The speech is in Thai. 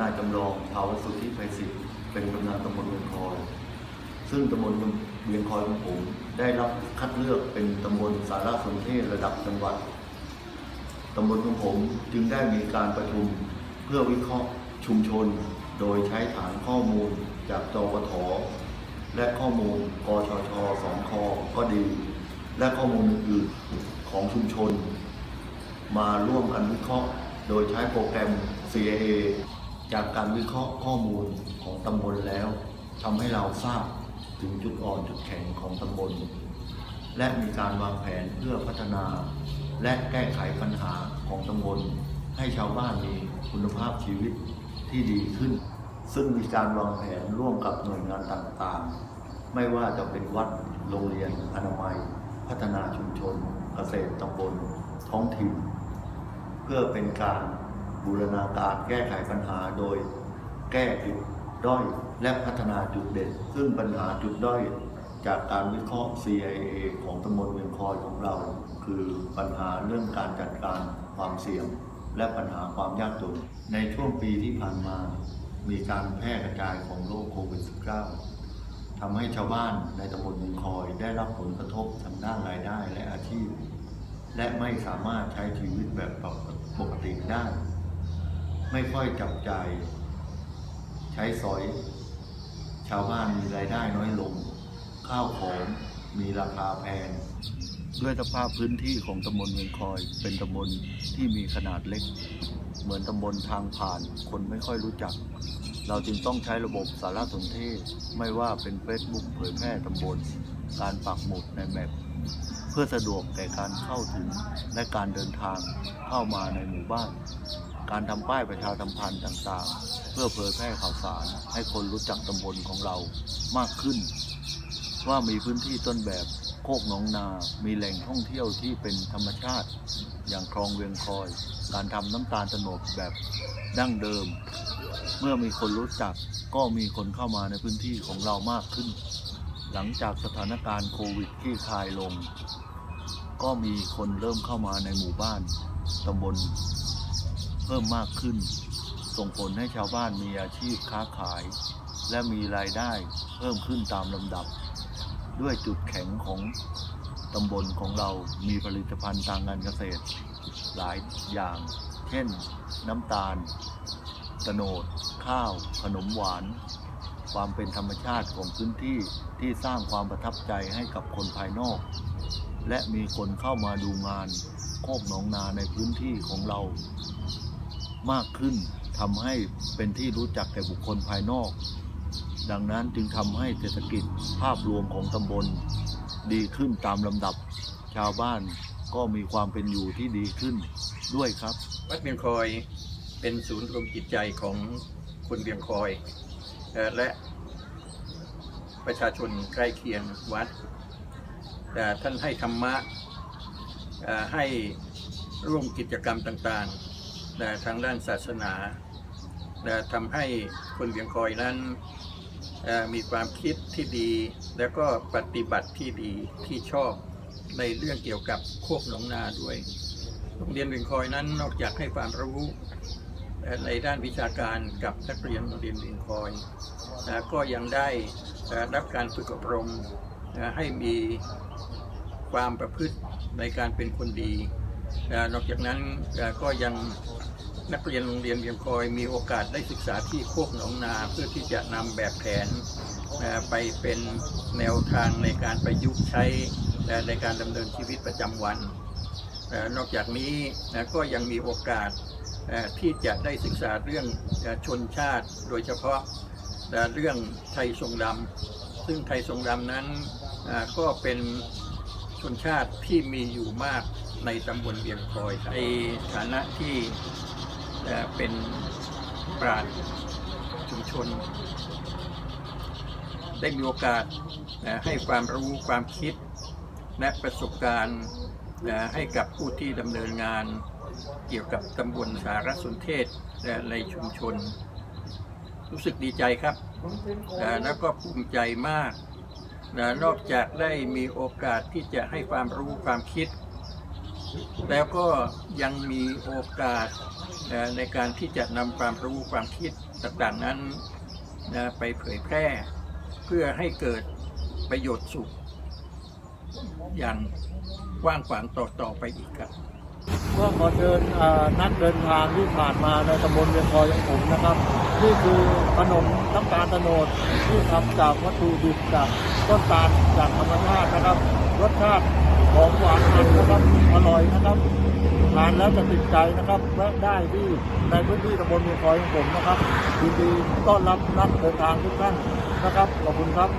นายจำลองชาวสุทธิไพศิษฐ์เป็นกำนันตำบลเวียงคอย ซึ่งตำบลเวียงคอยของผมได้รับคัดเลือกเป็นตำบลสารสนเทศระดับจังหวัดตำบลของผมจึงได้มีการประชุมเพื่อวิเคราะห์ชุมชน โดยใช้ฐานข้อมูลจากจปทและข้อมูลกชชสองคก็ดี และข้อมูลอื่นๆของชุมชน มาร่วมกันวิเคราะห์ โดยใช้โปรแกรม CIA จากการวิเคราะห์ข้อมูลของตำบลแล้วทำให้เราทราบถึงจุดอ่อนจุดแข็งของตำบล และมีการวางแผนเพื่อพัฒนา และแก้ไขปัญหาของตำบล ให้ชาวบ้านมีคุณภาพชีวิตที่ดีขึ้น ซึ่งมีการวางแผนร่วมกับหน่วยงานต่างๆ ไม่ว่าจะเป็นวัดโรงเรียนอนามัย พัฒนาชุมชน เกษตรตำบลท้องถิ่น เพื่อเป็นการ บูรณาการแก้ไขปัญหาโดยแก้จุดด้อย และพัฒนาจุดเด่น ซึ่งปัญหาจุดด้อยจากการวิเคราะห์ CIA ของตำบลเวียงคอยของเรา คือปัญหาเรื่องการจัดการความเสี่ยง และปัญหาความยากจนในช่วงปีที่ผ่านมา มีการแพร่กระจายของโรคโควิด -19 ทำให้ชาวบ้านในตำบลเวียงคอยได้รับผลกระทบทางด้านรายได้และอาชีพ และไม่สามารถใช้ชีวิตแบบปกติได้ ไม่ค่อยจับจ่ายใช้สอย ชาวบ้านมีรายได้น้อยลง ข้าวของมีราคาแพงด้วยสภาพพื้นที่ของตำบลเมืองคอย เป็นตำบลที่มีขนาดเล็ก เหมือนตำบลทางผ่าน คนไม่ค่อยรู้จัก เราจึงต้องใช้ระบบสารสนเทศ ไม่ว่าเป็นเฟซบุ๊กเผยแพร่ตำบล การปักหมุดในแมปเพื่อสะดวกแก่การเข้าถึงและการเดินทางเข้ามาในหมู่บ้าน การทำป้ายประชาสัมพันธ์ต่างๆ เพื่อเผยแพร่ข่าวสารให้คนรู้จักตำบลของเรามากขึ้น ว่ามีพื้นที่ต้นแบบโคกหนองนา มีแหล่งท่องเที่ยวที่เป็นธรรมชาติ อย่างคลองเวียงคอย การทำน้ำตาลตะโนดแบบดั้งเดิม เมื่อมีคนรู้จักก็มีคนเข้ามาในพื้นที่ของเรามากขึ้น หลังจากสถานการณ์โควิดคลี่คลายลง ก็มีคนเริ่มเข้ามาในหมู่บ้านตำบล เพิ่มมากขึ้น ส่งผลให้ชาวบ้านมีอาชีพค้าขาย และมีรายได้เพิ่มขึ้นตามลำดับ ด้วยจุดแข็งของตำบลของเรามีผลิตภัณฑ์ทางการเกษตร หลายอย่าง เช่น น้ำตาลตะโนด ข้าว ขนมหวาน ความเป็นธรรมชาติของพื้นที่ที่สร้างความประทับใจให้กับคนภายนอก และมีคนเข้ามาดูงานโคกหนองนาในพื้นที่ของเรา มากขึ้นทำให้เป็นที่รู้จักแก่บุคคลภายนอก ดังนั้นจึงทำให้เศรษฐกิจภาพรวมของตำบลดีขึ้นตามลำดับ ชาวบ้านก็มีความเป็นอยู่ที่ดีขึ้นด้วยครับ วัดเวียงคอยเป็นศูนย์รวมจิตใจของคนเวียงคอยและประชาชนใกล้เคียงวัดแต่ท่านให้ธรรมะให้ร่วมกิจกรรมต่างๆ แต่ทางด้านศาสนาแต่ทำให้คนเวียงคอยนั้นมีความคิดที่ดี แล้วก็ปฏิบัติที่ดีที่ชอบในเรื่องเกี่ยวกับโคกหนองนาด้วยโรงเรียนเวียงคอยนั้นนอกจากให้ความรู้ในด้านวิชาการกับนักเรียนโรงเรียนเวียงคอยนะก็ยังได้รับการฝึกอบรมนะให้มีความประพฤติในการเป็นคนดี นอกจากนั้นก็ยัง นักเรียนโรงเรียนเวียงคอยมีโอกาสได้ศึกษาที่โคกหนองนาเพื่อที่จะนำแบบแผนไปเป็นแนวทางในการประยุกต์ใช้นะในการดำเนินชีวิตประจำวัน นอกจากนี้ก็ยังมีโอกาสที่จะได้ศึกษาเรื่องชนชาติ โดยเฉพาะเรื่องไทยทรงดำซึ่งไทยทรงดำนั้นก็เป็นชนชาติที่มีอยู่มากในตำบลเวียงคอยในฐานะที่ เอ่อเป็นปราชญ์ชุมชน ได้มีโอกาสให้ความรู้ความคิด และประสบการณ์นะให้กับผู้ที่ดำเนินงาน เกี่ยวกับตำบลสารสนเทศและในชุมชน รู้สึกดีใจครับนะแล้วก็ภูมิใจมากนะนอกจากได้มีโอกาสที่จะให้ความรู้ความคิด แล้วก็ยังมีโอกาส ในการที่จะนำความรู้ความคิดต่างๆนั้นนะไปเผยแพร่ เพื่อให้เกิดประโยชน์สุข อย่างกว้างขวางต่อๆไปอีกครับก็ขอเชิญนักเดินทางที่ผ่านมาในตำบลเวียงคอยของผมนะครับนี่คือขนมน้ำตาลตะโนดที่ทำจากวัตถุดิบจากต้นตาลจากธรรมชาตินะครับ รสชาติหอมหวานมันนะครับอร่อยนะครับ ทานแล้วจะติดใจนะครับแวะได้ที่ในพื้นที่ตำบลเวียงคอยของผมนะครับยินดีต้อนรับนักเดินทางทุกท่านนะครับขอบคุณครับ